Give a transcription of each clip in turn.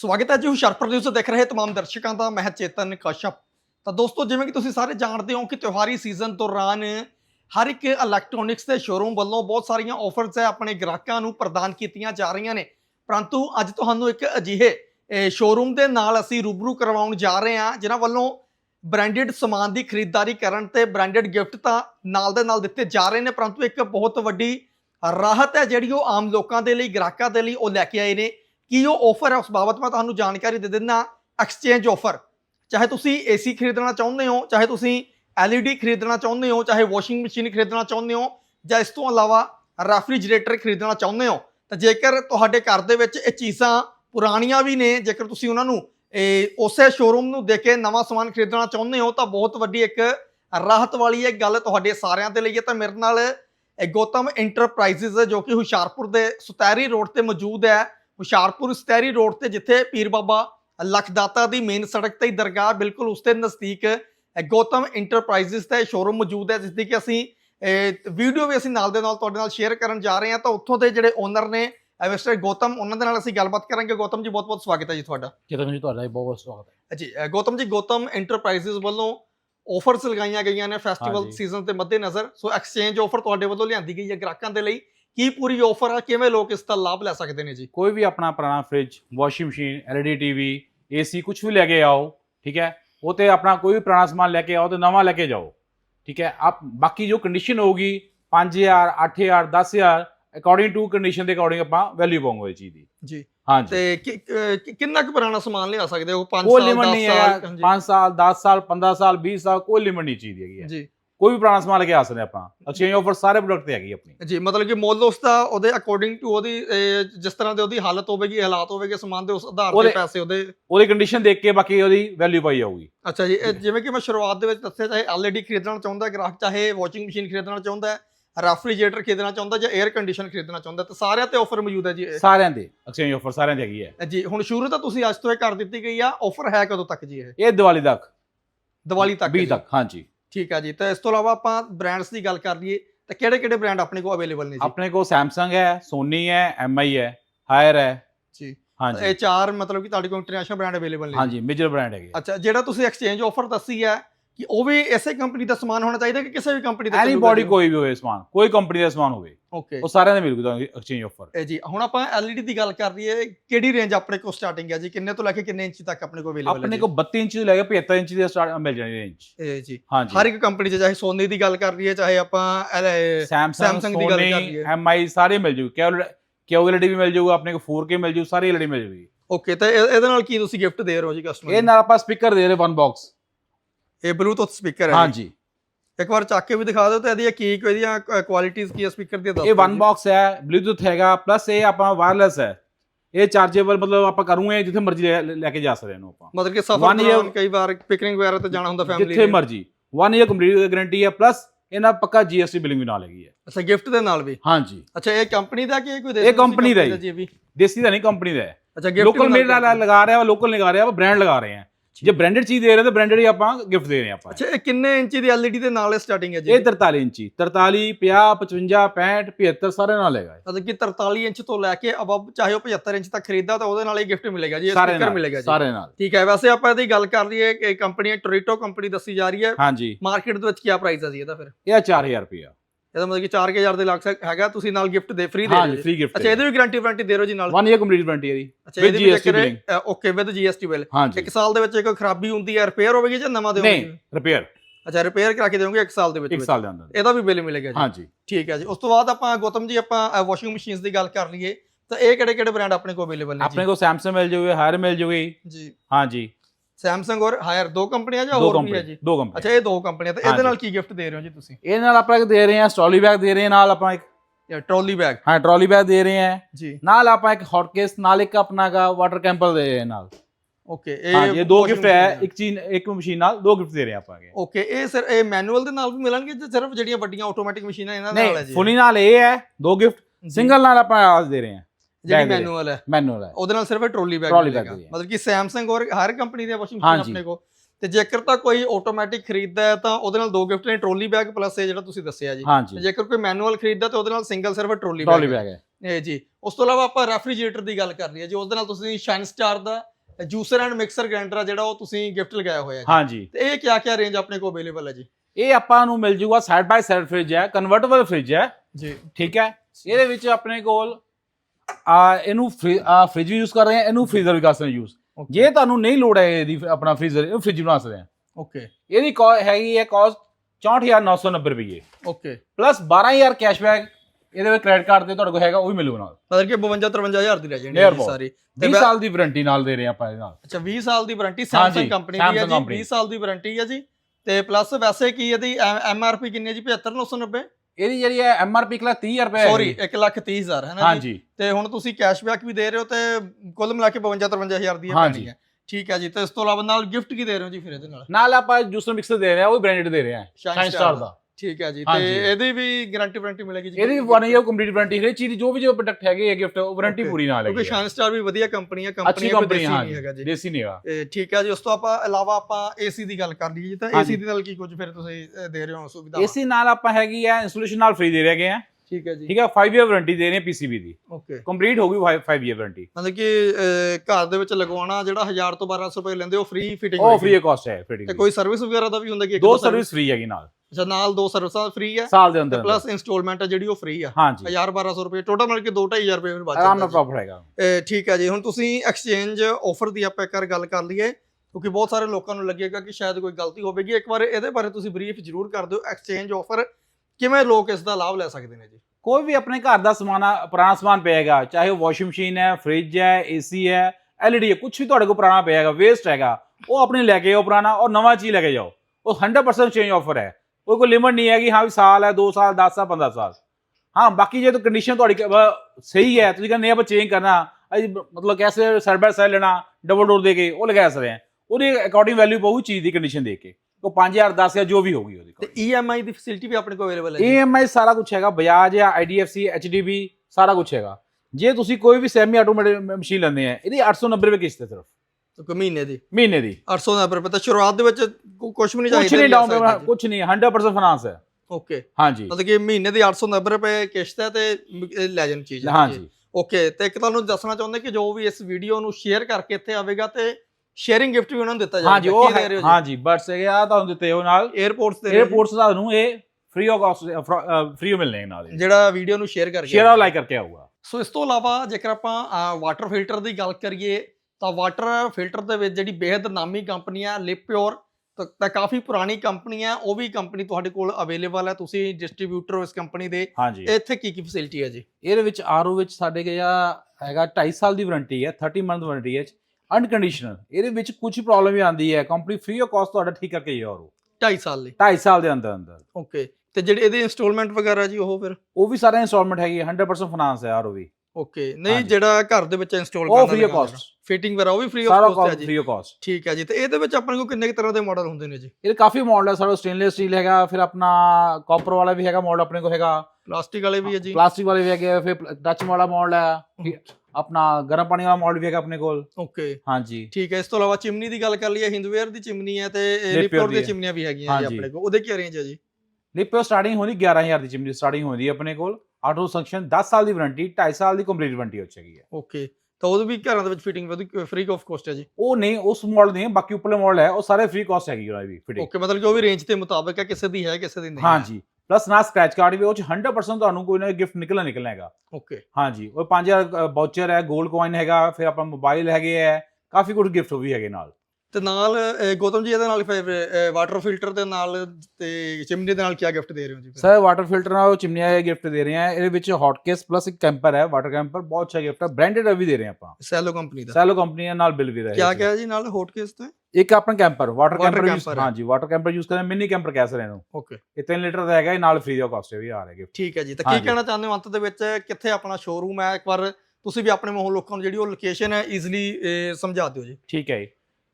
ਸਵਾਗਤ ਹੈ ਜੀ, ਹੁਸ਼ਿਆਰਪੁਰ ਨਿਊਜ਼ ਦੇਖ ਰਹੇ ਤਮਾਮ ਦਰਸ਼ਕਾਂ ਦਾ, ਮੈਂ ਚੇਤਨ ਕਸ਼ਪ। ਤਾਂ ਦੋਸਤੋ, ਜਿਵੇਂ ਕਿ ਤੁਸੀਂ ਸਾਰੇ ਜਾਣਦੇ ਹੋ ਕਿ ਤਿਉਹਾਰੀ ਸੀਜ਼ਨ ਦੌਰਾਨ ਹਰ ਇੱਕ ਇਲੈਕਟ੍ਰੋਨਿਕਸ ਦੇ ਸ਼ੋਰੂਮ ਵੱਲੋਂ ਬਹੁਤ ਸਾਰੀਆਂ ਆਫਰਸ ਹੈ ਆਪਣੇ ਗ੍ਰਾਹਕਾਂ ਨੂੰ ਪ੍ਰਦਾਨ ਕੀਤੀਆਂ ਜਾ ਰਹੀਆਂ ਨੇ। ਪਰੰਤੂ ਅੱਜ ਤੁਹਾਨੂੰ ਇੱਕ ਅਜਿਹੇ ਸ਼ੋਰੂਮ ਦੇ ਨਾਲ ਅਸੀਂ ਰੂਬਰੂ ਕਰਵਾਉਣ ਜਾ ਰਹੇ ਹਾਂ, ਜਿਨ੍ਹਾਂ ਵੱਲੋਂ ਬ੍ਰਾਂਡਡ ਸਮਾਨ ਦੀ ਖਰੀਦਦਾਰੀ ਕਰਨ ਤੇ ਬ੍ਰਾਂਡਡ ਗਿਫਟ ਤਾਂ ਨਾਲ ਦੇ ਨਾਲ ਦਿੱਤੇ ਜਾ ਰਹੇ ਨੇ, ਪਰੰਤੂ ਇੱਕ ਬਹੁਤ ਵੱਡੀ ਰਾਹਤ ਹੈ ਜਿਹੜੀ ਉਹ ਆਮ ਲੋਕਾਂ ਦੇ ਲਈ, ਗ੍ਰਾਹਕਾਂ ਦੇ ਲਈ ਉਹ ਲੈ ਕੇ ਆਏ ਨੇ। ਕੀ ਉਹ ਆਫਰ ਹੈ ਉਸ ਬਾਬਤ ਮੈਂ ਤੁਹਾਨੂੰ ਜਾਣਕਾਰੀ ਦੇ ਦਿੰਦਾ ਐਕਸਚੇਂਜ ਆਫਰ ਚਾਹੇ ਤੁਸੀਂ ਏਸੀ ਖਰੀਦਣਾ ਚਾਹੁੰਦੇ ਹੋ, ਚਾਹੇ ਤੁਸੀਂ LED ਖਰੀਦਣਾ ਚਾਹੁੰਦੇ ਹੋ, ਚਾਹੇ ਵਾਸ਼ਿੰਗ ਮਸ਼ੀਨ ਖਰੀਦਣਾ ਚਾਹੁੰਦੇ ਹੋ, ਜਾਂ ਇਸ ਤੋਂ ਇਲਾਵਾ ਰੈਫਰੀਜਰੇਟਰ ਖਰੀਦਣਾ ਚਾਹੁੰਦੇ ਹੋ, ਤਾਂ ਜੇਕਰ ਤੁਹਾਡੇ ਘਰ ਦੇ ਵਿੱਚ ਇਹ ਚੀਜ਼ਾਂ ਪੁਰਾਣੀਆਂ ਵੀ ਨੇ, ਜੇਕਰ ਤੁਸੀਂ ਉਹਨਾਂ ਨੂੰ ਉਸੇ ਸ਼ੋਰੂਮ ਨੂੰ ਦੇਖ ਕੇ ਨਵਾਂ ਸਮਾਨ ਖਰੀਦਣਾ ਚਾਹੁੰਦੇ ਹੋ, ਤਾਂ ਬਹੁਤ ਵੱਡੀ ਇੱਕ ਰਾਹਤ ਵਾਲੀ ਇਹ ਗੱਲ ਤੁਹਾਡੇ ਸਾਰਿਆਂ ਦੇ ਲਈ ਹੈ। ਤਾਂ ਮੇਰੇ ਨਾਲ ਇਹ ਗੌਤਮ ਇੰਟਰਪ੍ਰਾਈਜ਼ਸ ਜੋ ਕਿ ਹੁਸ਼ਿਆਰਪੁਰ ਦੇ ਸੁਤੈਰੀ ਰੋਡ ਤੇ ਮੌਜੂਦ ਹੈ ਹੁਸ਼ਿਆਰਪੁਰ ਸਤੈਰੀ ਰੋਡ ਤੇ ਜਿੱਥੇ ਪੀਰ ਬਾਬਾ ਲਖਦਾਤਾ ਦੀ ਮੇਨ ਸੜਕ ਤੇ ਹੀ ਦਰਗਾਹ ਬਿਲਕੁਲ ਉਸ ਦੇ ਨਜ਼ਦੀਕ ਗੌਤਮ ਇੰਟਰਪ੍ਰਾਈਜ਼ਸ ਦਾ ਸ਼ੋਰੂਮ ਮੌਜੂਦ ਹੈ ਜਿਸ ਦੀ ਕਿ ਅਸੀਂ ਵੀਡੀਓ ਵੀ ਅਸੀਂ ਨਾਲ ਦੇ ਨਾਲ ਤੁਹਾਡੇ ਨਾਲ ਸ਼ੇਅਰ ਕਰਨ ਜਾ ਰਹੇ ਹਾਂ। ਤਾਂ ਉੱਥੋਂ ਦੇ ਜਿਹੜੇ ਓਨਰ ਨੇ ਮਿਸਟਰ ਗੌਤਮ ਉਹਨਾਂ ਦੇ ਨਾਲ ਅਸੀਂ ਗੱਲਬਾਤ ਕਰਾਂਗੇ। ਗੌਤਮ ਜੀ ਬਹੁਤ ਬਹੁਤ ਸਵਾਗਤ ਹੈ ਜੀ ਤੁਹਾਡਾ। ਚੇਤਨ ਜੀ ਤੁਹਾਡਾ ਵੀ ਬਹੁਤ ਬਹੁਤ ਸਵਾਗਤ ਹੈ। ਜੀ ਗੌਤਮ ਜੀ ਗੌਤਮ ਇੰਟਰਪ੍ਰਾਈਜ਼ਸ ਵੱਲੋਂ ਆਫਰਸ ਲਗਾਈਆਂ ਗਈਆਂ ਨੇ ਫੈਸਟੀਵਲ। ਸੀਜ਼ਨ ਦੇ ਮੱਦੇਨਜ਼ਰ। ਸੋ ਐਕਸਚੇਂਜ ਆਫਰ ਤੁਹਾਡੇ ਵੱਲੋਂ ਲਿਆਂਦੀ ਗਈ ਹੈ ਗ੍ਰਾਹਕਾਂ ਦੇ ਲਈ। ਕੀ ਪੂਰੀ ਆਫਰ ਆ? ਕਿਵੇਂ ਲੋਕ ਇਸ ਦਾ ਲਾਭ ਲੈ ਸਕਦੇ ਨੇ ਜੀ? ਕੋਈ ਵੀ ਆਪਣਾ ਪੁਰਾਣਾ fridge washing machine LED TV AC ਕੁਝ ਵੀ ਲੈ ਕੇ ਆਓ ਠੀਕ ਹੈ? ਉਹ ਤੇ ਆਪਣਾ ਕੋਈ ਵੀ ਪੁਰਾਣਾ ਸਮਾਨ ਲੈ ਕੇ ਆਓ ਤੇ ਨਵਾਂ ਲੈ ਕੇ ਜਾਓ ਠੀਕ ਹੈ? ਆਪ ਬਾਕੀ ਜੋ ਕੰਡੀਸ਼ਨ ਹੋਊਗੀ 5000 8000 10000 ਅਕੋਰਡਿੰਗ ਟੂ ਕੰਡੀਸ਼ਨ ਦੇ ਅਕੋਰਡਿੰਗ ਆਪਾਂ ਵੈਲਿਊ ਪਾਉਂਗੇ ਚੀਜ਼ ਦੀ। ਜੀ। ਹਾਂਜੀ। ਤੇ ਕਿ- ਕਿੰਨਾ ਕੁ ਪੁਰਾਣਾ ਸਮਾਨ ਲਿਆ ਸਕਦੇ ਹੋ? 5 ਕੋਈ ਸਾਲ ਲਿਮਟ 10 ਨਹੀਂ ਸਾਲ ਹੈ ਹਾਂਜੀ। 5 ਸਾਲ 10 ਸਾਲ 15 ਸਾਲ 20 ਸਾਲ ਕੋਈ ਲਿਮਟ ਨਹੀਂ ਚੀਜ਼ ਦੀ ਹੈਗੀ ਹੈ। ਜੀ। ਕੋਈ ਵੀ ਪੁਰਾਣਾ ਸਮਾਨ ਲੈ ਕੇ ਆ ਸਕਦੇ ਆਪਾਂ। ਐਕਸਚੇਂਜ ਆਫਰ ਸਾਰੇ ਪ੍ਰੋਡਕਟ ਤੇ ਹੈਗੀ ਆਪਣੀ। ਜੀ ਮਤਲਬ ਕਿ ਮੁੱਲ ਉਸ ਦਾ ਉਹਦੇ ਅਕੋਰਡਿੰਗ ਟੂ ਉਹਦੀ ਜਿਸ ਤਰ੍ਹਾਂ ਦੀ ਉਹਦੀ ਹਾਲਤ ਹੋਵੇਗੀ ਹਾਲਾਤ ਹੋਵੇਗੇ ਸਮਾਨ ਦੇ ਉਸ ਆਧਾਰ ਤੇ ਉਹਦੇ- ਪੈਸੇ ਉਹਦੇ ਉਹਦੀ ਕੰਡੀਸ਼ਨ ਦੇਖ ਕੇ ਬਾਕੀ ਉਹਦੀ ਵੈਲਿਊ ਪਾਈ ਜਾਊਗੀ। ਅੱਛਾ ਜੀ ਇਹ ਜਿਵੇਂ ਕਿ ਮੈਂ ਸ਼ੁਰੂਆਤ ਦੇ ਵਿੱਚ ਦੱਸਿਆ ਚਾਹੇ LED ਖਰੀਦਣਾ ਚਾਹੁੰਦਾ ਹੈ ਗ੍ਰਾਹਕ ਚਾਹੇ ਵਾਸ਼ਿੰਗ ਮਸ਼ੀਨ ਖਰੀਦਣਾ ਚਾਹੁੰਦਾ ਹੈ ਰੈਫਰੀਜਰੇਟਰ ਖਰੀਦਣਾ ਚਾਹੁੰਦਾ ਜਾਂ 에ਅਰ ਕੰਡੀਸ਼ਨ ਖਰੀਦਣਾ ਚਾਹੁੰਦਾ ਤੇ ਸਾਰਿਆਂ ਤੇ ਆਫਰ ਮੌਜੂਦ ਹੈ ਜੀ ਇਹ। ਸਾਰਿਆਂ ਦੇ ਐਕਸਚੇਂਜ ਆਫਰ ਸਾਰਿਆਂ ਦੀ ਹੈਗੀ ਹੈ। ਜੀ ਹੁਣ ਸ਼ੁਰੂ ਤਾਂ ਤੁਸੀਂ ਅੱਜ ਤੋਂ ਇਹ ਕਰ ਦਿੱਤੀ ਗਈ ਆ ਆਫਰ ਹੈ ਕਦੋਂ ਤੱਕ ਜੀ ਇਹ? ਇਹ ਦੀਵਾਲੀ ਤੱਕ। ਦੀਵਾਲੀ ਤੱਕ 20 ਜੀ। ਤੱਕ ਹਾਂਜੀ। ਠੀਕ ਹੈ ਜੀ। ਤੇ ਇਸ ਤੋਂ ਇਲਾਵਾ ਆਪਾਂ ਬ੍ਰਾਂਡਸ ਦੀ ਗੱਲ ਕਰ ਲਈਏ ਤਾਂ ਕਿਹੜੇ ਕਿਹੜੇ ਬ੍ਰਾਂਡ ਆਪਣੇ ਕੋਲ ਅਵੇਲੇਬਲ ਨੇ ਜੀ? ਆਪਣੇ ਕੋਲ Samsung ਹੈ Sony ਹੈ MI ਹੈ ਹਾਇਰ ਹੈ। ਜੀ। ਹਾਂਜੀ। ਇਹ ਚਾਰ ਮਤਲਬ ਕਿ ਤੁਹਾਡੇ ਕੋਲ ਇੰਟਰਨੈਸ਼ਨਲ ਬ੍ਰਾਂਡ ਅਵੇਲੇਬਲ ਨੇ ਜੀ। ਹਾਂਜੀ ਮੇਜਰ ਬ੍ਰਾਂਡ ਹੈਗੇ ਅੱਛਾ ਜਿਹੜਾ ਤੁਸੀਂ ਐਕਸਚੇਂਜ ਆਫਰ ਦੱਸੀ ਹੈ ਕਿ ਉਹ ਵੀ ਇਸੇ ਕੰਪਨੀ ਦਾ ਸਮਾਨ ਹੋਣਾ ਚਾਹੀਦਾ ਕਿ ਕਿਸੇ ਵੀ ਕੰਪਨੀ ਦਾ ਐਨੀ ਬੋਡੀ ਕੋਈ ਵੀ ਹੋਵੇ ਸਮਾਨ ਕੋਈ ਕੰਪਨੀ ਦਾ ਸਮਾਨ ਹੋਵੇ ਓਕੇ ਉਹ ਸਾਰਿਆਂ ਦੇ ਮਿਲੂਗਾ ਐਕਸਚੇਂਜ ਆਫਰ ਇਹ ਜੀ ਹੁਣ ਆਪਾਂ LED ਦੀ ਗੱਲ ਕਰ ਲਈਏ ਕਿਹੜੀ ਰੇਂਜ ਆਪਣੇ ਕੋਲ ਸਟਾਰਟਿੰਗ ਹੈ ਜੀ? ਕਿੰਨੇ ਤੋਂ ਲੈ ਕੇ ਕਿੰਨੇ ਇੰਚ ਤੱਕ ਆਪਣੇ ਕੋਲ ਅਵੇਲੇਬਲ ਹੈ ਆਪਣੇ? ਕੋਲ 32 ਇੰਚ ਤੋਂ ਲੈ ਕੇ 75 ਇੰਚ ਦੀ ਸਟਾਰਟ ਮਿਲ ਜਾਣੀ ਰੇਂਜ ਇਹ ਜੀ। ਹਰ ਇੱਕ ਕੰਪਨੀ 'ਚ ਚਾਹੇ ਸੋਨੀ ਦੀ ਗੱਲ ਕਰ ਲਈਏ ਚਾਹੇ ਆਪਾਂ Samsung ਦੀ ਗੱਲ ਕਰ ਲਈਏ। MI ਸਾਰੇ ਮਿਲ ਜੂ QLED ਵੀ ਮਿਲ ਜਾਊਗਾ ਆਪਣੇ ਕੋਲ 4K ਮਿਲ ਜੂ ਸਾਰੀ LED ਮਿਲ ਜੂਗੀ। ਓਕੇ ਤੇ ਇਹ- ਇਹਦੇ ਨਾਲ ਕੀ ਤੁਸੀਂ ਗਿਫਟ ਦੇ ਰਹੇ ਹੋ ਜੀ ਕਸਟਮਰ ਇਹ ਨਾਲ ਆਪਾਂ ਸਪੀਕਰ ਦੇ ਰਹੇ ਵਨ ਬਾਕਸ ਇਹ ਬਲੂਟੁੱਥ ਸਪੀਕਰ ਹੈ। ਹਾਂਜੀ। ਇੱਕ ਵਾਰ ਚੱਕ ਕੇ ਵੀ ਦਿਖਾ ਦਿਓ ਤੇ ਇਹਦੀਆਂ ਕੀ ਇਹਦੀਆਂ ਕੁਆਲਿਟੀਆਂ ਕੀ ਹੈ ਸਪੀਕਰ ਦੀਆਂ ਦੱਸ ਇਹ ਵਨ। ਬਾਕਸ ਹੈ ਬਲੂਟੁੱਥ ਹੈਗਾ ਪਲੱਸ ਇਹ ਆਪਾਂ ਵਾਇਰਲੈਸ ਹੈ। ਇਹ ਚਾਰਜੇਬਲ ਮਤਲਬ ਆਪਾਂ ਕਰੂਗੇ ਜਿੱਥੇ ਮਰਜ਼ੀ ਲੈ- ਕੇ ਜਾ ਸਕਦੇ ਇਹਨੂੰ ਆਪਾਂ। ਮਤਲਬ ਕਿ ਸਫਰ ਦੌਰਾਨ ਕਈ ਵਾਰ ਪਿਕਨਿਕ ਵਗੈਰਾ ਤੇ ਜਾਣਾ ਹੁੰਦਾ ਫੈਮਿਲੀ ਜਿੱਥੇ ਮਰਜ਼ੀ। 1 ਇਅਰ ਕੰਪਲੀਟ ਗਾਰੰਟੀ ਹੈ ਪਲੱਸ ਇਹਨਾਂ ਪੱਕਾ ਜੀਐਸਟੀ ਬਿਲਿੰਗ ਵੀ ਨਾਲ ਹੈਗੀ ਹੈ। ਅੱਛਾ ਗਿਫਟ ਦੇ ਨਾਲ ਵੀ? ਹਾਂਜੀ। ਅੱਛਾ ਇਹ ਕੰਪਨੀ ਦਾ ਕਿ ਕੋਈ ਇਹ company ਦਾ ਹੀ। ਜੀ ਵੀ? ਦੇਸੀ ਦਾ ਨਹੀਂ ਕੰਪਨੀ ਦਾ ਹੈ। ਅੱਛਾ ਗਿਫਟ ਲੋਕਲ ਮੇਡ ਲਗਾ ਰਿਹਾ ਲੋਕਲ ਲਗਾ ਰਿਹਾ ਬ੍ਰਾਂਡ ਲਗਾ ਰਹੇ ਆ ਜੇ ਬ੍ਰਾਂਡਡ ਚੀਜ਼ ਦੇ ਰਹੇ ਤਾਂ ਬ੍ਰਾਂਡਡ ਹੀ ਆਪਾਂ ਗਿਫਟ ਦੇ ਰਹੇ ਆਪਾਂ। ਅੱਛਾ ਇਹ ਕਿੰਨੇ ਇੰਚ ਦੀ LED ਦੇ ਨਾਲ ਸਟਾਰਟਿੰਗ ਹੈ ਜੀ? ਇਹ 43 ਇੰਚੀ 43 50 55 65 75 ਸਾਰੇ ਨਾਲ ਹੈਗਾ। ਮਤਲਬ ਕਿ 43 ਇੰਚ ਤੋਂ ਲੈ ਕੇ ਅਬਵ ਚਾਹੇ ਉਹ 75 ਇੰਚ ਤੱਕ ਖਰੀਦਦਾ ਤਾਂ ਉਹਦੇ ਨਾਲ ਇਹ ਗਿਫਟ ਮਿਲੇਗਾ ਜੀ ਸਪੀਕਰ ਮਿਲੇਗਾ ਜੀ। ਸਾਰੇ ਨਾਲ। ਠੀਕ ਹੈ ਵੈਸੇ ਆਪਾਂ ਇਹਦੀ ਗੱਲ ਕਰ ਲਈਏ ਕਿ ਕੰਪਨੀ ਟੋਰੀਟੋ ਕੰਪਨੀ ਦੱਸੀ ਜਾ ਰਹੀ ਹੈ। ਹਾਂਜੀ। ਮਾਰਕੀਟ ਦੇ ਵਿੱਚ ਕੀ ਪ੍ਰਾਈਸ ਹੈ ਜੀ ਇਹਦਾ ਫਿਰ? ਇਹ 4000 ਰੁਪਿਆ ਇਹਦਾ ਮਤਲਬ ਕਿ 4000 ਦੇ ਲੱਗ ਸਕ ਹੈਗਾ ਤੁਸੀਂ ਨਾਲ ਗਿਫਟ ਦੇ ਫ੍ਰੀ ਦੇ ਹੋ ਫ੍ਰੀ ਗਿਫਟ ਅੱਛਾ ਇਹਦੀ ਵੀ ਗਾਰੰਟੀ ਵਾਰੰਟੀ ਦੇ ਰਹੇ ਜੀ ਨਾਲ। 1 ਇਅਰ ਕੰਪਲੀਟ ਵਾਰੰਟੀ ਹੈ ਦੀ ਅੱਛਾ ਇਹਦੀ ਵੀ ਚੱਕਰ ਓਕੇ ਵਿਦ ਜੀਐਸਟੀ ਬਿੱਲ ਇੱਕ ਸਾਲ ਦੇ ਵਿੱਚ ਇੱਕ ਖਰਾਬੀ ਹੁੰਦੀ ਹੈ ਰਿਪੇਅਰ ਹੋਵੇਗੀ ਜਾਂ ਨਵਾਂ ਦੇਵੋਗੇ ਨਹੀਂ ਰਿਪੇਅਰ ਅੱਛਾ ਰਿਪੇਅਰ ਕਰਾ ਕੇ ਦੇਵੋਗੇ ਇੱਕ ਸਾਲ ਦੇ ਵਿੱਚ ਇੱਕ ਵਿੱਚ। ਸਾਲ ਦੇ ਅੰਦਰ। ਇਹਦਾ ਵੀ ਬਿੱਲ ਮਿਲੇਗਾ ਜੀ। ਹਾਂਜੀ। ਠੀਕ ਹੈ ਜੀ। ਉਸ ਤੋਂ ਬਾਅਦ ਆਪਾਂ ਗੌਤਮ ਜੀ ਆਪਾਂ ਵਾਸ਼ਿੰਗ ਮਸ਼ੀਨਸ ਦੀ ਗੱਲ ਕਰ ਲਈਏ। ਤਾਂ ਇਹ ਕਿਹੜੇ ਕਿਹੜੇ ਬ੍ਰਾਂਡ ਆਪਣੇ ਕੋਲ ਅਵੇਲੇਬਲ ਨੇ ਆਪਣੇ ਕੋਲ Samsung ਮਿਲ ਜੂਗੇ ਹਾਇਰ ਮਿਲ ਜੂਗੀ। ਜੀ। ਹਾਂਜੀ। ਸੈਮਸੰਗ ਔਰ ਹਾਇਰ ਦੋ ਕੰਪਨੀਆਂ ਜਾਂ ਹੋਰ ਵੀ ਹੈ ਜੀ? ਦੋ ਕੰਪਨੀ। ਅੱਛਾ ਇਹ ਦੋ ਕੰਪਨੀਆਂ ਤੇ ਇਹਦੇ। ਨਾਲ ਕੀ ਗਿਫਟ ਦੇ ਰਹੇ ਹੋ ਜੀ ਤੁਸੀਂ? ਇਹ ਨਾਲ ਆਪਾਂ ਇੱਕ ਦੇ ਰਹੇ ਹਾਂ ਸਟ੍ਰੋਲੀ ਬੈਗ ਦੇ ਰਹੇ ਹਾਂ ਨਾਲ ਆਪਾਂ ਇੱਕ ਟਰੋਲੀ ਬੈਗ ਹਾਂ ਟਰਾਲੀ ਬੈਗ ਦੇ ਰਹੇ ਹਾਂ। ਜੀ। ਨਾਲ ਆਪਾਂ ਇੱਕ ਹੌਟ ਕੇਸ ਨਾਲ ਇੱਕ ਆਪਣਾ ਦਾ ਵਾਟਰ ਕੈਂਪਰ ਦੇ ਰਹੇ ਹਾਂ ਨਾਲ। ਓਕੇ ਹਾਂਜੀ ਇਹ ਦੋ ਗਿਫਟ ਹੈ ਇੱਕ ਚੀਜ਼ ਇੱਕ ਮਸ਼ੀਨ ਨਾਲ ਦੋ ਗਿਫਟ ਦੇ ਰਹੇ ਆਪਾਂ ਅੱਗੇ। ਓਕੇ ਇਹ ਸਰ ਇਹ ਮੈਨੂਅਲ ਦੇ ਨਾਲ ਵੀ ਮਿਲਣਗੇ ਜਾਂ ਸਿਰਫ ਜਿਹੜੀਆਂ ਵੱਡੀਆਂ ਆਟੋਮੈਟਿਕ ਮਸ਼ੀਨਾਂ ਇਹਨਾਂ ਨਾਲ ਹੈ ਨਹੀਂ ਜੀ? ਫੁੱਲੀ ਨਾਲ ਇਹ ਹੈ ਦੋ ਗਿਫਟ। ਸਿੰਗਲ ਨਾਲ ਆਪਾਂ ਆਜ ਦੇ ਰਹੇ ਹਾਂ। ਜਿਹੜੀ ਰਹੇ। ਮੈਨੂਅਲ ਹੈ। ਮੈਨੂਅਲ ਹੈ। ਉਹਦੇ ਨਾਲ ਸਿਰਫ ਟਰੋਲੀ ਬੈਗ ਮਿਲੇਗਾ। ਹੈ। ਮਤਲਬ ਕਿ ਸੈਮਸੰਗ ਔਰ ਹਰ ਕੰਪਨੀ ਦੀ ਵਾਸ਼ਿੰਗ ਮਸ਼ੀਨ। ਆਪਣੇ ਕੋਲ। ਤੇ ਜੇਕਰ ਤਾਂ ਕੋਈ ਆਟੋਮੈਟਿਕ ਖਰੀਦਦਾ ਹੈ ਤਾਂ ਉਹਦੇ ਨਾਲ ਦੋ ਗਿਫਟ ਨੇ ਟਰੋਲੀ ਬੈਗ ਪਲੱਸ ਇਹ ਜਿਹੜਾ ਤੁਸੀਂ ਦੱਸਿਆ ਜੀ। ਤੇ ਜੇਕਰ ਕੋਈ ਮੈਨੂਅਲ ਖਰੀਦਦਾ ਤਾਂ ਉਹਦੇ ਨਾਲ ਸਿੰਗਲ ਸਿਰਫ ਟਰੋਲੀ ਟਰਾਲੀ ਬੈਗ ਹੈ। ਇਹ ਜੀ। ਉਸ ਤੋਂ ਇਲਾਵਾ ਆਪਾਂ ਰੈਫਰੀਜਰੇਟਰ ਦੀ ਗੱਲ ਕਰ ਲਈਏ ਜੀ। ਉਸ ਦੇ ਨਾਲ ਤੁਸੀਂ ਸ਼ਾਈਨ ਸਟਾਰ ਦਾ ਜੂਸਰ ਐਂਡ ਮਿਕਸਰ ਗ੍ਰਾਈਂਡਰ ਆ ਜਿਹੜਾ ਉਹ ਤੁਸੀਂ ਗਿਫਟ ਲਗਾਇਆ ਹੋਇਆ ਜੀ। ਹਾਂਜੀ। ਤੇ ਇਹ ਕਿਆ ਕਿਆ ਰੇਂਜ ਆਪਣੇ ਕੋਲ ਅਵੇਲੇਬਲ ਹੈ ਜੀ? ਇਹ ਆਪਾਂ ਨੂੰ ਮਿਲ ਜੂਗਾ ਸਾਈਡ ਬਾਈ ਸਾਈਡ ਫ੍ਰਿਜ ਹੈ ਕਨਵਰਟੇਬਲ ਫ੍ਰਿਜ ਹੈ। ਜੀ। ਠੀਕ ਹੈ। ਇਹਦੇ ਵਿੱਚ ਆਪਣੇ ਕੋਲ ਆ ਇਹਨੂੰ ਫ੍ਰਿਜ ਵੀ ਯੂਜ਼ ਕਰ ਰਹੇ ਹਾਂ ਇਹਨੂੰ ਫ੍ਰੀਜ਼ਰ ਵੀ ਕਰ ਸਕਦੇ ਯੂਜ਼ ਜੇ ਤੁਹਾਨੂੰ ਨਹੀਂ ਲੋੜ ਹੈ ਇਹਦੀ ਆਪਣਾ ਫ੍ਰੀਜ਼ਰ ਇਹਨੂੰ ਫ੍ਰਿਜ ਬਣਾ ਸਕਦੇ ਆ ਓਕੇ ਇਹਦੀ ਹੈਗੀ ਹੈ ਕਾਸਟ 64990 ਰੁਪਏ ਓਕੇ ਪਲੱਸ 12000 ਕੈਸ਼ਬੈਕ ਇਹਦੇ ਵਿੱਚ ਕ੍ਰੈਡਿਟ ਕਾਰਡ ਤੇ ਤੁਹਾਡੇ ਕੋਲ ਹੈਗਾ ਉਹ ਵੀ ਮਿਲੂਗਾ ਨਾਲ। ਮਤਲਬ ਕਿ 52 53000 ਦੀ ਰਹਿ ਜਾਣੀ ਹੈ. ਸਾਰੀ। ਤੇ 20 ਵੈ- ਸਾਲ ਦੀ ਵਾਰੰਟੀ ਨਾਲ ਦੇ ਰਹੇ ਆਪਾਂ ਇਹਦੇ ਨਾਲ। ਅੱਛਾ 20 ਸਾਲ ਦੀ ਵਾਰੰਟੀ Samsung ਕੰਪਨੀ ਦੀ ਹੈ ਜੀ company। 20 ਸਾਲ ਦੀ ਵਾਰੰਟੀ ਹੈ ਜੀ। ਤੇ ਪਲੱਸ ਵੈਸੇ ਕੀ ਇਹਦੀ ਐਮ ਆਰ ਪੀ ਕਿੰਨੀ ਹੈ ਜੀ? 75990 ਇਹਦੀ ਜਿਹੜੀ ਹੈ ਐਮ ਆਰ ਪੀ ਕਿਲਾ 30000 ਰੁਪਏ ਸੌਰੀ 130000 ਹੈ ਨਾ ਜੀ? ਹਾਂਜੀ। ਤੇ ਹੁਣ ਤੁਸੀਂ ਕੈਸ਼ਬੈਕ ਵੀ ਦੇ ਰਹੇ ਹੋ ਤੇ ਕੁੱਲ ਮਿਲਾ ਕੇ 52 53000 ਦੀ। ਪੈਣੀ ਹੈ। ਠੀਕ ਹੈ ਜੀ ਤੇ ਇਸ ਤੋਂ ਇਲਾਵਾ ਨਾਲ ਗਿਫਟ ਕੀ ਦੇ ਰਹੇ ਹੋ ਜੀ ਫਿਰ ਇਹਦੇ ਨਾਲ? ਨਾਲ ਆਪਾਂ ਜੂਸਰ ਮਿਕਸਰ ਦੇ ਰਹੇ ਹਾਂ ਉਹ ਵੀ ਬ੍ਰਾਂਡਡ ਦੇ ਰਹੇ Shine ਸ਼ਾਈਨ ਸਟਾਰ ਦਾ। ਠੀਕ ਹੈ ਜੀ ਤੇ। ਇਹਦੀ ਵੀ ਗਾਰੰਟੀ ਵਾਰੰਟੀ ਮਿਲੇਗੀ ਜੀ? ਇਹਦੀ ਵਨ ਈਅਰ ਕੰਪਲੀਟ ਵਾਰੰਟੀ ਹਰੇ ਚੀਜ਼ ਦੀ ਜੋ ਵੀ ਜੋ ਪ੍ਰੋਡਕਟ ਹੈਗੇ ਹੈ ਗਿਫਟ ਵਾਰੰਟੀ. ਪੂਰੀ ਨਾਲ ਕਿਉਂਕਿ ਹੈਗੀ ਹੈ ਸ਼ਾਈਨ ਸਟਾਰ ਵੀ ਵਧੀਆ ਕੰਪਨੀ ਹੈ ਕੰਪਨੀ ਹਾਂ ਨਹੀਂ ਹੈਗਾ ਜੀ। ਦੇਸੀ ਨਹੀਂ ਹੈਗਾ। ਠੀਕ ਹੈ ਜੀ ਉਸ ਤੋਂ ਆਪਾਂ ਇਲਾਵਾ ਆਪਾਂ ਏਸੀ ਦੀ ਗੱਲ ਕਰ ਲਈਏ ਜੀ ਤਾਂ। ਏਸੀ ਦੇ ਨਾਲ ਕੀ ਕੁਝ ਫਿਰ ਤੁਸੀਂ ਦੇ ਰਹੇ ਹੋ ਸੁਵਿਧਾ? ਏਸੀ ਨਾਲ ਆਪਾਂ ਹੈਗੀ ਹੈ ਇੰਸਟਾਲੇਸ਼ਨ ਨਾਲ ਫ੍ਰੀ ਦੇ ਰਹੇ ਹੈਗੇ ਆ। ਠੀਕ ਹੈ ਜੀ। ਠੀਕ ਹੈ 5 ਇਅਰ ਵਾਰੰਟੀ ਦੇ ਰਹੇ ਪੀਸੀਬੀ ਦੀ। ਓਕੇ ਕੰਪਲੀਟ ਹੋ ਗਈ 5 ਇਅਰ ਵਾਰੰਟੀ ਮਤਲਬ ਕਿ ਘਰ ਦੇ ਵਿੱਚ ਲਗਵਾਉਣਾ ਜਿਹੜਾ 1000 ਤੋਂ 1200 ਰੁਪਏ ਲੈਂਦੇ ਉਹ ਫ੍ਰੀ ਫਿਟਿੰਗ ਉਹ ਫ੍ਰੀ ਕਾਸਟ ਹੈ ਤੇ ਫਿਟਿੰਗ ਕੋਈ ਸਰਵਿਸ ਵਗੈਰਾ ਦਾ ਵੀ ਹੁੰਦਾ ਕਿ ਦੋ ਸਰਵਿਸ ਫ੍ਰੀ ਹੈਗੀ ਨਾਲ। ਅੱਛਾ ਨਾਲ ਦੋ ਸਰਵਿਸਾਂ ਫ੍ਰੀ ਹੈ ਸਾਲ ਦੇ ਤੇ ਅੰਦਰ ਪਲੱਸ ਇੰਸਟਾਲਮੈਂਟ ਹੈ ਜਿਹੜੀ ਉਹ ਫ੍ਰੀ ਆ। ਹਾਂਜੀ। 1000 1200 ਰੁਪਏ ਟੋਟਲ ਮਿਲ ਕੇ 2-2500 ਰੁਪਏ ਬਚ ਆਰਾਮ ਜਾਂਦਾ ਨਾਲ ਜੀ। ਪ੍ਰੋਫਿਟ ਹੈਗਾ। ਠੀਕ ਹੈ ਜੀ ਹੁਣ ਤੁਸੀਂ ਐਕਸਚੇਂਜ ਆਫਰ ਦੀ ਆਪਾਂ ਇੱਕ ਵਾਰ ਗੱਲ ਕਰ ਲਈਏ ਕਿਉਂਕਿ ਬਹੁਤ ਸਾਰੇ ਲੋਕਾਂ ਨੂੰ ਲੱਗੇਗਾ ਕਿ ਸ਼ਾਇਦ ਕੋਈ ਗਲਤੀ ਹੋਵੇਗੀ। ਇੱਕ ਵਾਰ ਇਹਦੇ ਬਾਰੇ ਤੁਸੀਂ ਬਰੀਫ ਜ਼ਰੂਰ ਕਰ ਦਿਓ ਐਕਸਚੇਂਜ ਆਫਰ ਕਿਵੇਂ ਲੋਕ ਇਸ ਦਾ ਲਾਭ ਲੈ ਸਕਦੇ ਨੇ ਜੀ? ਕੋਈ ਵੀ ਆਪਣੇ ਘਰ ਦਾ ਸਮਾਨ ਪੁਰਾਣਾ ਸਮਾਨ ਪਿਆਗਾ ਚਾਹੇ ਉਹ ਵਾਸ਼ਿੰਗ ਮਸ਼ੀਨ ਹੈ ਫ੍ਰਿਜ ਹੈ ਏਸੀ ਹੈ ਐਲਈਡੀ ਹੈ ਕੁਝ ਵੀ ਤੁਹਾਡੇ ਕੋਲ ਪੁਰਾਣਾ ਪਿਆਗਾ ਵੇਸਟ ਹੈਗਾ ਉਹ ਆਪਣੇ ਲੈ ਕੇ ਆਓ ਪੁਰਾਣਾ ਔਰ ਨਵਾਂ ਚੀਜ਼ ਲੈ ਕੇ ਜਾਓ। ਉਹ 100% ਚੇਂਜ ਆਫਰ ਹੈ। ਕੋਈ ਕੋਈ ਲਿਮਟ ਨਹੀਂ ਹੈਗੀ ਹਾਂ ਵੀ ਸਾਲ ਹੈ 2 ਸਾਲ 10 ਸਾਲ 15 ਸਾਲ। ਹਾਂ ਬਾਕੀ ਜੇ ਤਾਂ ਕੰਡੀਸ਼ਨ ਤੁਹਾਡੀ ਕ- ਸਹੀ ਹੈ ਤੁਸੀਂ ਕਹਿੰਦੇ ਨਹੀਂ ਆਪਾਂ ਚੇਂਜ ਕਰਨਾ ਅਸੀਂ ਮਤਲਬ ਕੈਸੇ ਬਾਈ ਸਾਈਡ ਲੈਣਾ ਡਬਲ ਡੋਰ ਦੇ ਕੇ ਉਹ ਲਗਾ ਸਕਦੇ ਆ। ਉਹਦੇ ਅਕੋਰਡਿੰਗ ਵੈਲਿਊ ਪਊ ਚੀਜ਼ ਦੀ ਕੰਡੀਸ਼ਨ ਦੇਖ ਕੇ। ਉਹ 5000 10000 ਜੋ ਵੀ ਹੋਗੀ ਉਹਦੀ ਤੇ ਈਐਮਆਈ ਦੀ ਫੈਸਿਲਿਟੀ ਵੀ ਆਪਣੇ ਕੋਲ ਅਵੇਲੇਬਲ ਹੈ EMI ਸਾਰਾ ਕੁਝ ਹੈਗਾ ਬਜਾਜ ਜਾਂ IDFC HDB ਸਾਰਾ ਕੁਝ ਹੈਗਾ। ਜੇ ਤੁਸੀਂ ਕੋਈ ਵੀ ਸੈਮੀ ਆਟੋਮੈਟਿਕ ਮਸ਼ੀਨ ਲੈਂਦੇ ਆ ਇਹਦੀ 890 ਰੁਪਏ ਕਿਸ਼ਤ ਹੈ ਸਿਰਫ। ਕਿ ਮਹੀਨੇ ਦੀ। ਮਹੀਨੇ ਦੀ। 800 ਦਾ ਪਰ ਪਤਾ ਸ਼ੁਰੂਆਤ ਦੇ ਵਿੱਚ ਕੁਝ ਵੀ ਨਹੀਂ ਚਾਹੀਦਾ ਕੁਝ ਨਹੀਂ ਕੁਝ ਨਹੀਂ 100% ਫਾਈਨਾਂਸ ਹੈ। ਓਕੇ ਹਾਂਜੀ। ਮਤਲਬ ਕਿ ਮਹੀਨੇ ਦੀ 890 ਰੁਪਏ ਕਿਸ਼ਤ ਹੈ ਤੇ ਲੈ ਜਾਣ ਚੀਜ਼ ਹਾਂਜੀ। ਓਕੇ ਤੇ ਇੱਕ ਤੁਹਾਨੂੰ ਦੱਸਣਾ ਚਾਹੁੰਦੇ ਕਿ ਜੋ ਵੀ ਇਸ ਵੀਡੀਓ ਨੂੰ ਸ਼ੇਅਰ ਕਰਕੇ ਇੱਥੇ ਆਵੇਗਾ ਤੇ ਸ਼ੇਅਰਿੰਗ ਗਿਫਟ ਵੀ ਉਹਨਾਂ ਦਿੱਤਾ ਜਾਵੇਗਾ। ਕੀ ਦੇ ਰਹੇ ਹੋ ਹਾਂਜੀ ਬਟਸ ਹੈਗੇ ਆ ਤੁਹਾਨੂੰ ਦਿੱਤੇ ਹੋ ਨਾਲ। 에어ਪੋਰਟਸ ਦੇ 에어ਪੋਰਟਸ ਦਾ ਤੁਹਾਨੂੰ ਇਹ ਫ੍ਰੀ ਆਫ ਕਾਸਟ ਫ੍ਰੀ ਮਿਲਣੇ ਨਾਲ ਜਿਹੜਾ ਵੀਡੀਓ ਨੂੰ ਸ਼ੇਅਰ ਕਰਕੇ ਸ਼ੇਅਰ ਆ ਲਾਈਕ ਕਰਕੇ ਆਊਗਾ। ਸੋ ਇਸ ਤੋਂ ਇਲਾਵਾ ਜੇਕਰ ਆਪਾਂ ਵਾਟਰ ਫਿਲਟਰ ਦੀ ਗੱਲ ਕਰੀਏ ਤਾਂ ਵਾਟਰ ਫਿਲਟਰ ਦੇ ਵਿੱਚ ਜਿਹੜੀ ਬੇहद ਨਾਮੀ ਕੰਪਨੀ ਆ ਲਿਪ ਪਿਓਰ ਤਾਂ ਕਾਫੀ ਪੁਰਾਣੀ ਕੰਪਨੀ ਆ ਉਹ ਵੀ ਕੰਪਨੀ ਤੁਹਾਡੇ ਕੋਲ ਅਵੇਲੇਬਲ ਹੈ। ਤੁਸੀਂ ਡਿਸਟ੍ਰੀਬਿਊਟਰ ਹੋ ਇਸ ਕੰਪਨੀ ਦੇ। ਇੱਥੇ ਕੀ ਕੀ ਫੈਸਿਲਿਟੀ ਹੈ ਜੀ? ਇਹਦੇ ਵਿੱਚ ਆਰਓ ਵਿੱਚ ਸਾਡੇ ਗਿਆ ਹੈਗਾ 2.5 ਸਾਲ ਦੀ ਵਾਰੰਟੀ ਹੈ 30 ਮੰਥ ਵਾਰੰਟੀ ਹੈ ਅਨਕੰਡੀਸ਼ਨਲ ਇਹਦੇ ਵਿੱਚ ਕੁਝ ਪ੍ਰੋਬਲਮ ਵੀ ਆਉਂਦੀ ਹੈ ਕੰਪਨੀ ਫ੍ਰੀ ਆਫ ਕਾਸਟ ਤੁਹਾਡਾ ਠੀਕ ਕਰਕੇ ਹੀ ਆਰਓ 2.5 ਸਾਲ ਲਈ? 2.5 ਸਾਲ ਦੇ ਅੰਦਰ ਅੰਦਰ। ਓਕੇ ਤੇ ਜਿਹੜੀ ਇਹਦੀ ਇੰਸਟਾਲਮੈਂਟ ਵਗੈਰਾ ਜੀ ਉਹ ਫਿਰ? ਉਹ ਵੀ ਸਾਰਾ ਇੰਸਟਾਲਮੈਂਟ ਹੈਗੀ ਹੈ, 100% ਫਾਈਨਾਂਸ ਹੈ ਆਰਓ ਵੀ। ਓਕੇ ਨਹੀਂ। ਜਿਹੜਾ ਘਰ ਦੇ ਵਿੱਚ ਇੰਸਟਾਲ ਉਹ ਫ੍ਰੀ ਆਫ ਕਾਸਟ ਫਿਟਿੰਗ ਵਗੈਰਾ ਉਹ ਵੀ ਫ੍ਰੀ ਸਾਰਾ ਆਫ ਕਾਸਟ ਹੈ ਕਾਸਟ ਜੀ। ਫ੍ਰੀ ਆਫ ਕਾਸਟ ਠੀਕ ਹੈ ਜੀ ਤੇ ਇਹਦੇ ਵਿੱਚ ਆਪਣੇ ਕੋਲ ਕਿੰਨੇ ਕੁ ਤਰ੍ਹਾਂ ਦੇ ਮਾਡਲ ਹੁੰਦੇ ਨੇ ਜੀ? ਇਹਦੇ ਕਾਫੀ ਮਾਡਲ ਹੈ ਸਾਡਾ ਸਟੇਨਲੈਸ ਸਟੀਲ ਹੈਗਾ ਫਿਰ ਆਪਣਾ ਕਾਪਰ ਵਾਲਾ ਵੀ ਹੈਗਾ ਮਾਡਲ ਆਪਣੇ ਕੋਲ ਹੈਗਾ। ਪਲਾਸਟਿਕ ਵਾਲੇ ਵੀ ਹੈ ਜੀ। ਪਲਾਸਟਿਕ ਵਾਲੇ ਵੀ ਹੈਗੇ ਆ, ਫਿਰ ਟੱਚ ਵਾਲਾ ਮਾਡਲ ਹੈ ਆਪਣਾ ਗਰਮ ਪਾਣੀ ਵਾਲਾ ਮਾਡਲ ਵੀ ਹੈਗਾ ਆਪਣੇ ਕੋਲ। ਓਕੇ ਹਾਂਜੀ। ਠੀਕ ਹੈ ਇਸ ਤੋਂ ਇਲਾਵਾ ਚਿਮਨੀ ਦੀ ਗੱਲ ਕਰ ਲਈਏ ਹਿੰਦਵੇਅਰ ਦੀ ਚਿਮਨੀ ਹੈ ਤੇ Lipior ਲਿਪੋਰ ਦੀ ਹੈ। ਚਿਮਨੀਆਂ ਵੀ ਹੈਗੀਆਂ ਜੀ ਹਾਂਜੀ। ਆਪਣੇ ਕੋਲ। ਉਹਦੇ ਕੀ ਰੇਂਜ ਹੈ ਜੀ? ਲਿਪੋ ਸਟਾਰਟਿੰਗ ਹੁੰਦੀ 11000 ਦੀ ਚਿਮਨੀ ਸਟਾਰਟਿੰਗ ਹੁੰਦੀ ਹੈ ਆਪਣੇ ਕੋਲ। ਆਟੋ ਸੰਕਸ਼ਨ 10 ਸਾਲ ਦੀ ਵਾਰੰਟੀ 2.5 ਸਾਲ ਦੀ ਕੰਪਲੀਟ ਵਾਰੰਟੀ ਹੋ ਚੁੱਕੀ ਹੈ। ਓਕੇ ਤਾਂ ਉਹਦੇ ਵੀ ਘਰਾਂ ਦੇ ਵਿੱਚ ਫਿਟਿੰਗ ਫ੍ਰੀ ਆਫ ਕਾਸਟ ਹੈ ਜੀ। ਉਹ ਨਹੀਂ ਉਸ ਮਾਡਲ ਨਹੀਂ ਹੈ, ਬਾਕੀ ਉੱਪਰਲੇ ਮਾਡਲ ਹੈ ਉਹ ਸਾਰੇ ਫ੍ਰੀ ਕਾਸਟ ਹੈਗੀ ਉਹਨਾਂ ਦੀ ਫਿਟਿੰਗ ਓਕੇ ਮਤਲਬ ਕਿ ਉਹ ਵੀ ਰੇਂਜ ਦੇ ਮੁਤਾਬਕ ਹੈ ਕਿਸੇ ਦੀ ਹੈ ਕਿਸੇ ਦੀ ਨਹੀਂ ਹਾਂਜੀ ਪਲੱਸ ਨਾ ਸਕ੍ਰੈਚ ਕਾਰਡ ਵੀ ਉਹ ਚ 100% ਤੁਹਾਨੂੰ ਕੋਈ ਨਾ ਗਿਫਟ ਨਿਕਲਣਾ ਨਿਕਲਣਾ ਹੈਗਾ। ਓਕੇ ਹਾਂਜੀ ਉਹ 5000 ਬਾਊਚਰ ਹੈ 골ਡ ਕੋਇਨ ਹੈਗਾ ਫਿਰ ਆਪਾਂ ਮੋਬਾਈਲ ਹੈਗੇ ਹੈ ਕਾਫੀ ਗੁੱਡ ਗਿਫਟ ਵੀ ਹੈਗੇ ਨਾਲ। ਤੇ ਨਾਲ ਅਹ, ਗੌਤਮ ਜੀ ਇਹਦੇ ਨਾਲ ਵਾਟਰ ਫਿਲਟਰ ਦੇ ਨਾਲ ਤੇ ਚਿਮਨੀ ਦੇ ਨਾਲ ਕੀ ਗਿਫਟ ਦੇ ਰਹੇ ਹੋ ਜੀ ਫਿਰ? ਸਰ ਵਾਟਰ ਫਿਲਟਰ ਨਾਲ ਉਹ ਚਿਮਨੀਆਂ ਦੇ ਗਿਫਟ ਦੇ ਰਹੇ ਹਾਂ। ਇਹਦੇ ਵਿੱਚ ਹੌਟ ਕੇਸ ਪਲੱਸ ਇੱਕ ਕੈਂਪਰ ਹੈ ਵਾਟਰ ਕੈਂਪਰ ਬਹੁਤ ਅੱਛਾ ਗਿਫਟ ਹੈ ਬ੍ਰਾਂਡਡ ਵੀ ਦੇ ਰਹੇ ਹਾਂ ਆਪਾਂ। ਸੈਲੋ ਕੰਪਨੀ ਦਾ। ਸੈਲੋ ਕੰਪਨੀ ਨਾਲ ਬਿੱਲ ਵੀ ਰਹੇ ਕਿਆ ਕਿਹਾ ਜੀ ਨਾਲ ਹੌਟ ਕੇਸ ਤੇ? ਇੱਕ ਆਪਣਾ camper water Water camper camper ਹੈ। ਹਾਂਜੀ ਵਾਟਰ ਕੈਂਪਰ ਯੂਜ਼ ਕਰਦੇ ਮਿੰਨੀ ਕੈਂਪਰ ਕਹਿ ਸਕਦੇ ਇਹਨੂੰ। ਓਕੇ ਇਹ 3 ਲੀਟਰ ਦਾ ਹੈਗਾ ਇਹ ਨਾਲ ਫ੍ਰੀ ਆਫ ਕਾਸਟ ਵੀ ਆ ਰਿਹਾ ਗਿਫਟ ਠੀਕ ਹੈ ਜੀ। ਤਾਂ ਕੀ ਹਾਂਜੀ। ਕਹਿਣਾ ਚਾਹੁੰਦੇ ਹੋ ਅੰਤ ਦੇ ਵਿੱਚ? ਕਿੱਥੇ ਆਪਣਾ ਸ਼ੋਰੂਮ ਹੈ? ਇੱਕ ਵਾਰ ਤੁਸੀਂ ਵੀ ਆਪਣੇ ਮੋਹ ਲੋਕਾਂ ਨੂੰ ਜਿਹੜੀ ਉਹ ਲੋਕੇਸ਼ਨ ਹੈ ਈਜ਼ੀਲੀ ਸਮਝਾ ਦਿਓ ਜੀ। ਠੀਕ ਹੈ ਜੀ।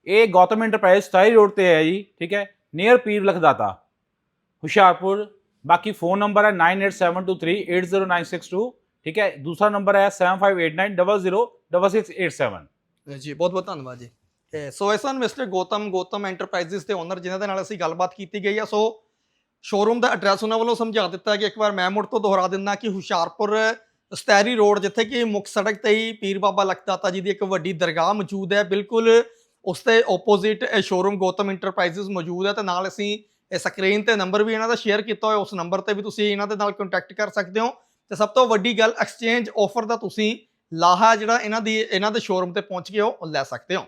ਇਹ ਗੌਤਮ ਇੰਟਰਪ੍ਰਾਈਜ਼ ਸਟਾਈ ਰੋਡ ਤੇ ਹੈ ਜੀ, ਠੀਕ ਹੈ ਨੀਅਰ ਪੀਰ ਲਖਦਾਤਾ ਹੁਸ਼ਿਆਰਪੁਰ, ਬਾਕੀ ਫੋਨ ਨੰਬਰ ਹੈ 9872380962 ਠੀਕ ਹੈ, ਦੂਸਰਾ ਨੰਬਰ ਹੈ 7589006687 ਜੀ ਬਹੁਤ ਬਹੁਤ ਧੰਨਵਾਦ ਜੀ। ਸੋ ਇਹ ਸਨ ਮਿਸਟਰ ਗੌਤਮ ਗੌਤਮ ਐਂਟਰਪ੍ਰਾਈਜ਼ਸ ਦੇ ਓਨਰ ਜਿਨ੍ਹਾਂ ਦੇ ਨਾਲ ਅਸੀਂ ਗੱਲਬਾਤ ਕੀਤੀ ਗਈ ਆ, ਸੋ ਸ਼ੋਰੂਮ ਦਾ ਐਡਰੈਸ ਉਹਨਾਂ ਵੱਲੋਂ ਸਮਝਾ ਦਿੱਤਾ ਕਿ ਇੱਕ ਵਾਰ ਮੈਂ ਮੁੜ ਤੋਂ ਦੁਹਰਾ ਦਿੰਦਾ ਕਿ ਹੁਸ਼ਿਆਰਪੁਰ ਸਟੈਰੀ ਰੋਡ, ਜਿੱਥੇ ਕਿ ਮੁੱਖ ਸੜਕ ਤੇ ਹੀ ਪੀਰ ਬਾਬਾ ਲਖਦਾਤਾ ਜੀ ਦੀ ਇੱਕ ਵੱਡੀ ਦਰਗਾਹ ਮੌਜੂਦ ਹੈ, ਬਿਲਕੁਲ ਉਸ 'ਤੇ ਆਪੋਜ਼ਿਟ ਇਹ ਸ਼ੋਰੂਮ ਗੌਤਮ ਇੰਟਰਪ੍ਰਾਈਜ਼ਸ ਮੌਜੂਦ ਹੈ ਤੇ ਨਾਲ ਅਸੀਂ ਇਹ ਸਕਰੀਨ ਤੇ ਨੰਬਰ ਵੀ ਇਹਨਾਂ ਦਾ ਸ਼ੇਅਰ ਕੀਤਾ ਹੋਇਆ, ਉਸ ਨੰਬਰ ਤੇ ਵੀ ਤੁਸੀਂ ਇਹਨਾਂ ਦੇ ਨਾਲ ਕੰਟੈਕਟ ਕਰ ਸਕਦੇ ਹੋ। ਤੇ ਸਭ ਤੋਂ ਵੱਡੀ ਗੱਲ ਐਕਸਚੇਂਜ ਆਫਰ ਦਾ ਤੁਸੀਂ ਲਾਹਾ ਜਿਹੜਾ ਇਹਨਾਂ ਦੀ, ਇਹਨਾਂ ਦੇ ਸ਼ੋਰੂਮ ਤੇ ਪਹੁੰਚ ਕੇ ਉਹ ਲੈ ਸਕਦੇ ਹੋ।